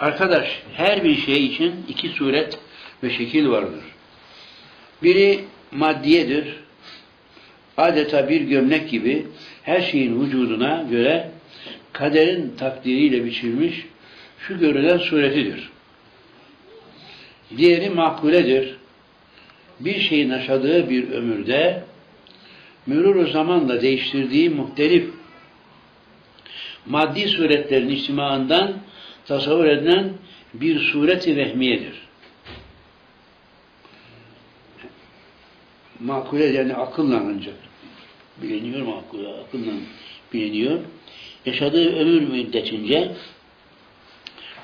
Arkadaş, her bir şey için iki suret ve şekil vardır. Biri maddiyedir. Adeta bir gömlek gibi her şeyin vücuduna göre kaderin takdiriyle biçilmiş şu görülen suretidir. Diğeri makbuledir. Bir şeyin yaşadığı bir ömürde mürür zamanla değiştirdiği muhtelif maddi suretlerin içtimağından tasavvur edilen bir sureti vehmiyedir. Makule yani akılla ancak biliniyor makule, akılla biliniyor. Yaşadığı ömür müddetince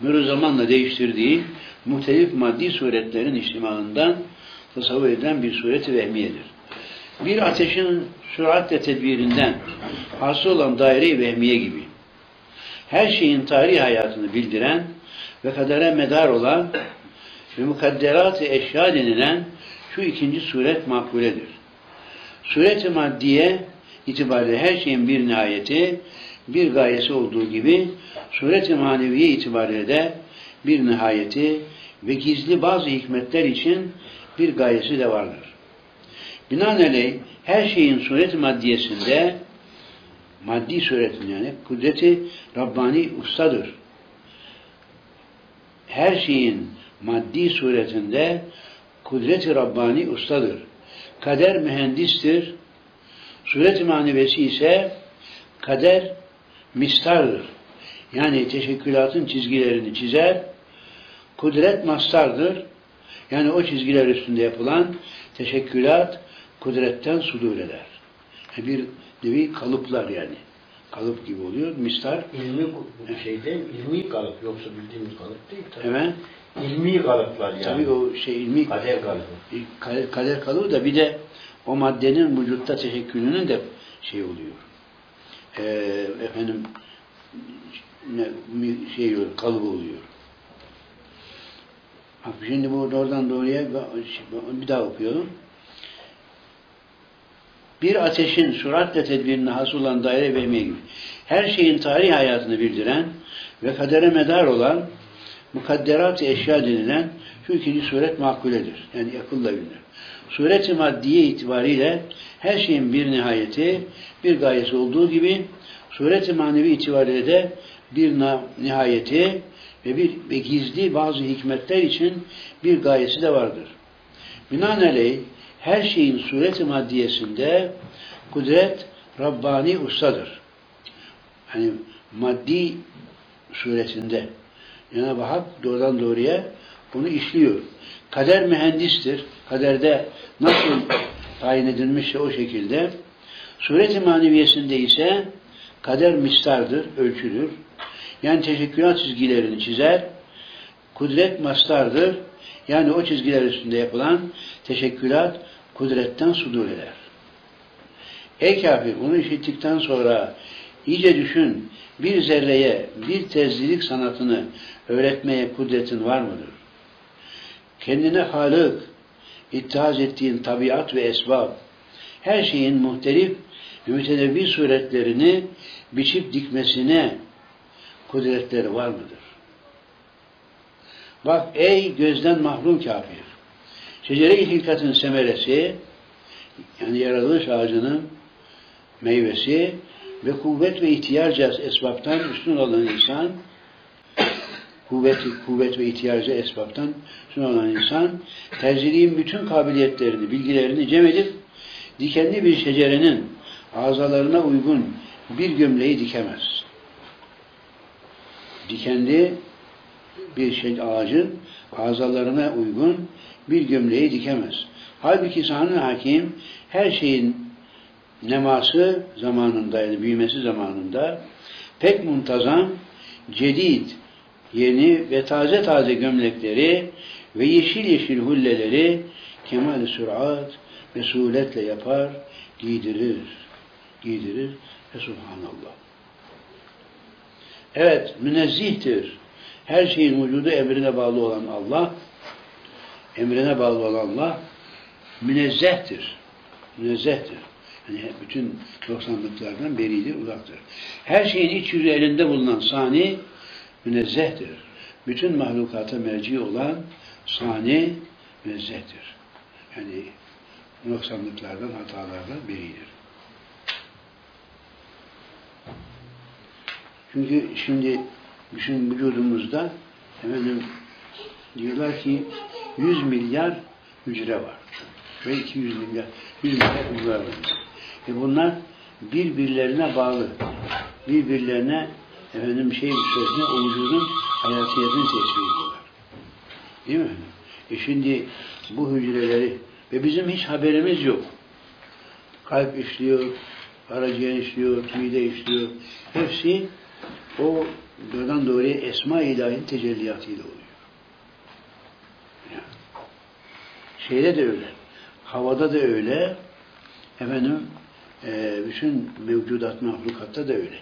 mürür zamanla değiştirdiği muhtelif maddi suretlerin içtimağından tasavvur edilen bir sureti vehmiyedir. Bir ateşin süratle tedbirinden hasıl olan daire-i vehmiye gibi her şeyin tarih hayatını bildiren ve kadere medar olan ve mukadderat-ı eşya denilen şu ikinci suret makbuledir. Suret-i maddiye itibariyle her şeyin bir nihayeti, bir gayesi olduğu gibi suret-i maneviye itibariyle de bir nihayeti ve gizli bazı hikmetler için bir gayesi de vardır. Binaenaleyh her şeyin suret maddiyesinde maddi suretin yani kudreti Rabbani ustadır. Her şeyin maddi suretinde kudreti Rabbani ustadır. Kader mühendistir. Suret-i manevesi ise kader mistardır. Yani teşekkülatın çizgilerini çizer. Kudret mastardır. Yani o çizgiler üstünde yapılan teşekkülat kudretten sudur eder. Bir nevi kalıplar yani. Kalıp gibi oluyor. Mistar. İlmi bu şeyde ilmi kalıp yoksa bildiğimiz kalıp değil tabii. Evet. İlmi kalıplar yani. Tabii o şey ilmi Kader kalıbı. kader, kader kalıbı da bir de o maddenin vücutta teşekkülünün de şey oluyor. Ee, efendim ne, şey oluyor, kalıbı oluyor. Bak şimdi bu oradan doğruya bir daha okuyorum. Bir ateşin süratle tedbirine hasıl olan daire vehmiye gibi. Her şeyin tarih hayatını bildiren ve kadere medar olan mukadderat-ı eşya denilen şu ikinci suret makuledir. Yani akılla bilinir. Suret-i maddiye itibariyle her şeyin bir nihayeti, bir gayesi olduğu gibi suret-i manevi itibariyle de bir nihayeti ve bir ve gizli bazı hikmetler için bir gayesi de vardır. Binaenaleyh her şeyin sureti maddiyesinde kudret Rabbani ustadır. Hani maddi suretinde Cenab-ı Hak doğrudan doğruya bunu işliyor. Kader mühendistir. Kaderde nasıl tayin edilmişse o şekilde. Suret-i maneviyesinde ise kader mistardır, ölçülür. Yani teşekkürat çizgilerini çizer. Kudret mastardır. Yani o çizgiler üstünde yapılan teşekkülat kudretten sudur eder. Ey kafir bunu işittikten sonra iyice düşün bir zerreye bir tezlilik sanatını öğretmeye kudretin var mıdır? Kendine halık, ittihaz ettiğin tabiat ve esbab, her şeyin muhtelif ve mütenevvi suretlerini biçip dikmesine kudretleri var mıdır? Bak ey gözden mahrum kafir! Şecere-i hilkatın semeresi, yani yaratılış ağacının meyvesi ve kuvvet ve ihtiyarca esbaptan üstün olan insan, kuvvet, kuvvet ve ihtiyarca esbaptan üstün olan insan, terziliğin bütün kabiliyetlerini, bilgilerini cem edip, dikenli bir şecerenin azalarına uygun bir gömleği dikemez. Dikenli bir şey, ağacın azalarına uygun bir gömleği dikemez. Halbuki sahne hakim her şeyin neması zamanında yani büyümesi zamanında pek muntazam, cedid, yeni ve taze taze gömlekleri ve yeşil yeşil hulleleri kemal sürat ve suretle yapar, giydirir, giydirir ve subhanallah. Evet, münezzihtir. Her şeyin vücudu emrine bağlı olan Allah, emrine bağlı olan Allah münezzehtir. Münezzehtir. Yani bütün noksanlıklardan beridir, uzaktır. Her şeyin iç yüzü elinde bulunan sani münezzehtir. bütün mahlukata merci olan sani münezzehtir. Yani noksanlıklardan, hatalardan beridir. Çünkü şimdi bizim vücudumuzda efendim diyorlar ki 100 milyar hücre var. Ve 200 milyar, 100 milyar hücre var. E bunlar birbirlerine bağlı. Birbirlerine efendim şey içerisinde o vücudun hayatiyetini tesbih ediyorlar. Değil mi? E şimdi bu hücreleri ve bizim hiç haberimiz yok. Kalp işliyor, karaciğer işliyor, mide işliyor. Hepsi o doğrudan doğruya Esma-i İlahi'nin tecelliyatıyla oluyor. Yani. Şeyde de öyle. Havada da öyle. Efendim e, bütün mevcudat mahlukatta da öyle.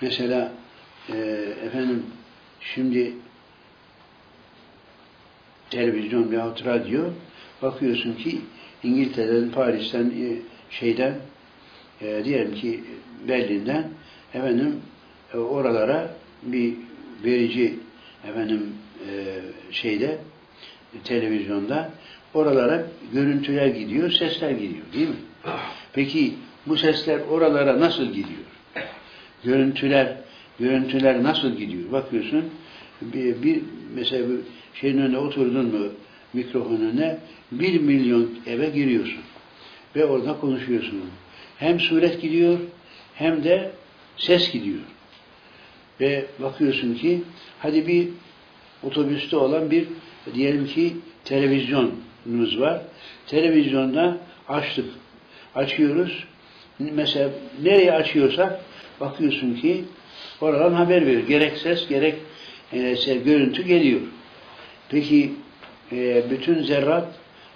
Mesela e, efendim şimdi televizyon veyahut radyo bakıyorsun ki İngiltere'den, Paris'ten, e, şeyden e, diyelim ki Berlin'den efendim e, oralara bir verici efendim e, şeyde televizyonda oralara görüntüler gidiyor, sesler gidiyor değil mi? Peki bu sesler oralara nasıl gidiyor? Görüntüler görüntüler nasıl gidiyor? Bakıyorsun bir, bir mesela bir şeyin önüne oturdun mu mikrofonun önüne bir milyon eve giriyorsun ve orada konuşuyorsun. Hem suret gidiyor hem de ses gidiyor. Ve bakıyorsun ki hadi bir otobüste olan bir diyelim ki televizyonumuz var. Televizyonda açtık. Açıyoruz. Mesela nereye açıyorsak bakıyorsun ki oradan haber veriyor. Gerek ses gerek e, görüntü geliyor. Peki e, bütün zerrat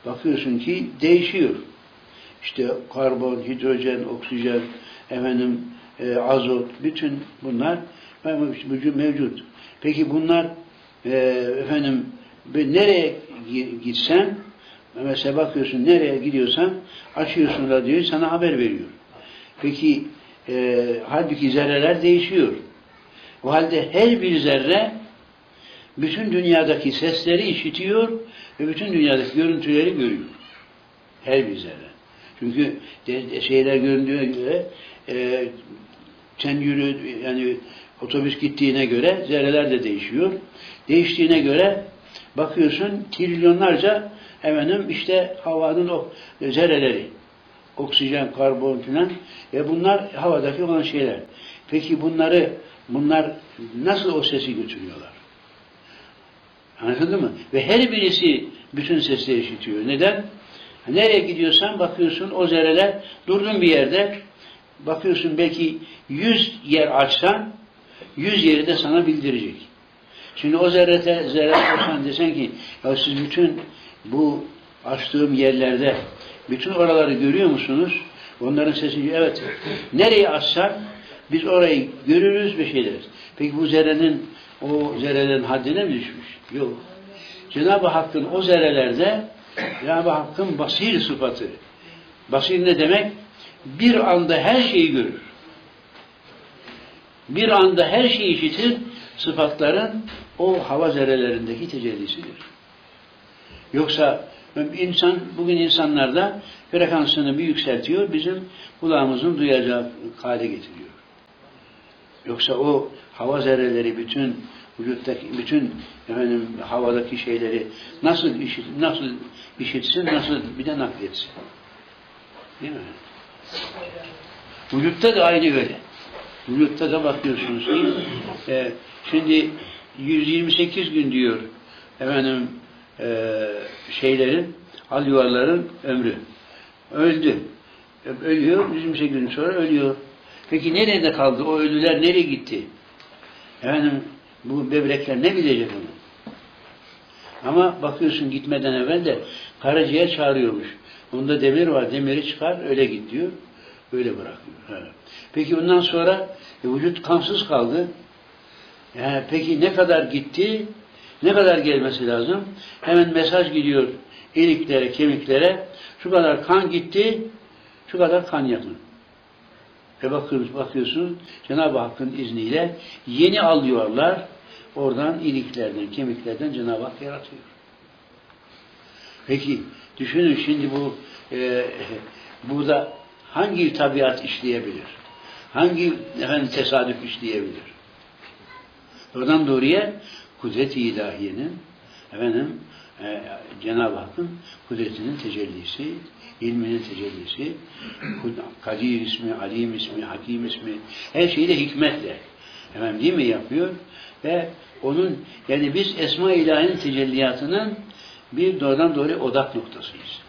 bakıyorsun ki değişiyor. İşte karbon, hidrojen, oksijen, efendim e, azot, bütün bunlar mevcut. Peki bunlar e, efendim nereye gitsen mesela bakıyorsun nereye gidiyorsan açıyorsun radyoyu sana haber veriyor. Peki e, halbuki zerreler değişiyor. O halde her bir zerre bütün dünyadaki sesleri işitiyor ve bütün dünyadaki görüntüleri görüyor. Her bir zerre. Çünkü şeyler göründüğüne göre e, sen yürü yani otobüs gittiğine göre zerreler de değişiyor. Değiştiğine göre bakıyorsun trilyonlarca efendim işte havanın o zerreleri oksijen, karbon filan ve bunlar havadaki olan şeyler. Peki bunları bunlar nasıl o sesi götürüyorlar? Anladın mı? Ve her birisi bütün sesleri işitiyor. Neden? Nereye gidiyorsan bakıyorsun o zerreler durdun bir yerde bakıyorsun belki yüz yer açsan yüz yeri de sana bildirecek. Şimdi o zerrete zerre olsan desen ki ya siz bütün bu açtığım yerlerde bütün oraları görüyor musunuz? Onların sesini evet. Nereye açsak biz orayı görürüz ve şey deriz. Peki bu zerrenin o zerrelerin haddine mi düşmüş? Yok. Cenab-ı Hakk'ın o zerrelerde Cenab-ı Hakk'ın basir sıfatı. Basir ne demek? Bir anda her şeyi görür. Bir anda her şeyi işitir. Sıfatların o hava zerrelerindeki tecellisidir. Yoksa insan, bugün insanlarda frekansını bir yükseltiyor, bizim kulağımızın duyacağı hale getiriyor. Yoksa o hava zerreleri bütün vücuttaki bütün efendim havadaki şeyleri nasıl işit, nasıl işitsin, nasıl bir de nakletsin. Değil mi? Vücutta da aynı öyle. Vücutta da bakıyorsunuz ki e, şimdi 128 gün diyor efendim e, şeylerin al yuvarların ömrü. Öldü. Ölüyor. 128 gün sonra ölüyor. Peki nerede kaldı? O ölüler nereye gitti? Efendim bu böbrekler ne bilecek onu? Ama bakıyorsun gitmeden evvel de karaciğer çağırıyormuş. Onda demir var, demiri çıkar, öyle git diyor. Öyle bırakıyor. Evet. Peki ondan sonra e, vücut kansız kaldı. Yani peki ne kadar gitti? Ne kadar gelmesi lazım? Hemen mesaj gidiyor iliklere, kemiklere. Şu kadar kan gitti, şu kadar kan yakın. Ve bakıyoruz, bakıyorsunuz Cenab-ı Hakk'ın izniyle yeni alıyorlar. Oradan iliklerden, kemiklerden Cenab-ı Hak yaratıyor. Peki düşünün şimdi bu e, burada hangi tabiat işleyebilir? Hangi efendim, tesadüf işleyebilir? Oradan doğruya kudret-i ilahiyenin efendim e, Cenab-ı Hakk'ın kudretinin tecellisi, ilminin tecellisi, Kadir ismi, Alim ismi, Hakim ismi, her şeyi de hikmetle efendim değil mi yapıyor? Ve onun yani biz Esma-i İlahi'nin tecelliyatının bir doğrudan doğruya odak noktasıyız.